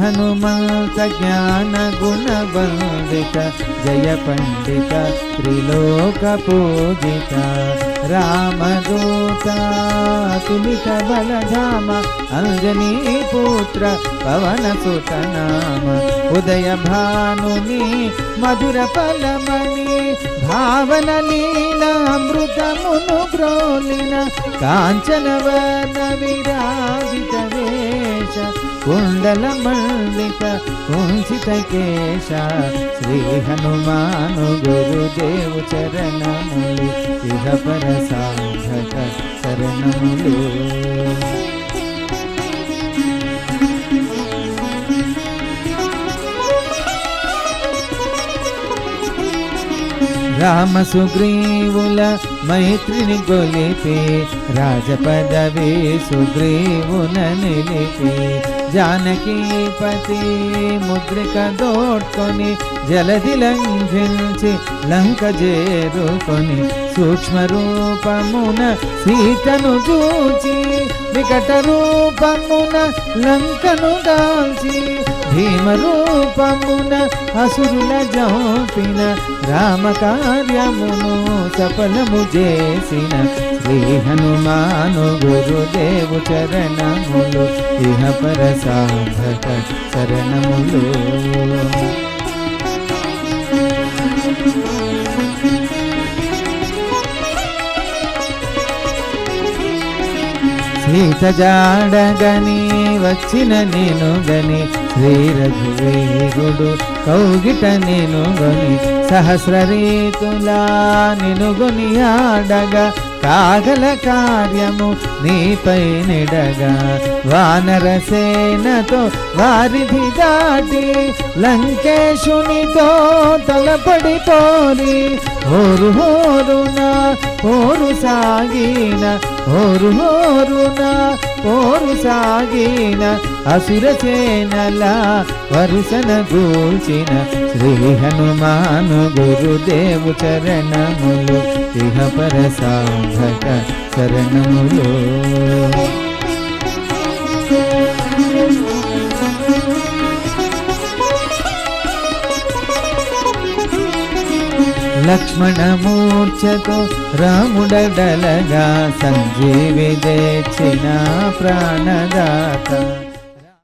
हनुमत ज्ञान गुण बंदित जय हनुमन्त ज्ञानगुणवन्दित जय पण्डित त्रिलोकपूजिता रामदूता तुलितबलधाम अमृत मुनु ब्रोलिना कांचन वन विरा కుండల మల్లిక కుంచిత కేశ శ్రీ హనుమాను గురుదేవు చరణములు ఇహ పర సాధక శరణములు రామ సుగ్రీవుల మైత్రిని గొలిపి రాజపదవి సుగ్రీవున నిలిపి. జానకీపతి ముద్రిక దోడ్కొని జలది లంఘించి లంక చేరుకొని సూక్ష్మ రూపమున సీతను చూచి వికట రూపమున లంకను దాల్చి భీమ రూపమున అసురుల జోపిన రామ కార్యమును సఫలము చేసిన శ్రీ హనుమాను గురుదేవు చరణములు ఇహ పర సాధక శరణములు సీత జాడగని వచ్చిన నేను గని శ్రీ రఘువీరుడు కౌగిట నేను గని సహస్ర రీతులా నిను గుని ఆడగా కాగల కార్యము నీపై నిడగా. వానర సేనతో వారిధి దాటి లంకేశునితో తలపడి పోరి హోరు హోరునా పోరు సాగిన హోరు హోరున పోరు సాగిన అసుర సేనల వరుసన గూల్చిన శ్రీ హనుమాను గురుదేవు చరణములు ఇహ పర సాధక శరణములు లక్ష్మణ మూర్ఛతో రాముడడలగా సంజీవి దేచిన ప్రాణదాత.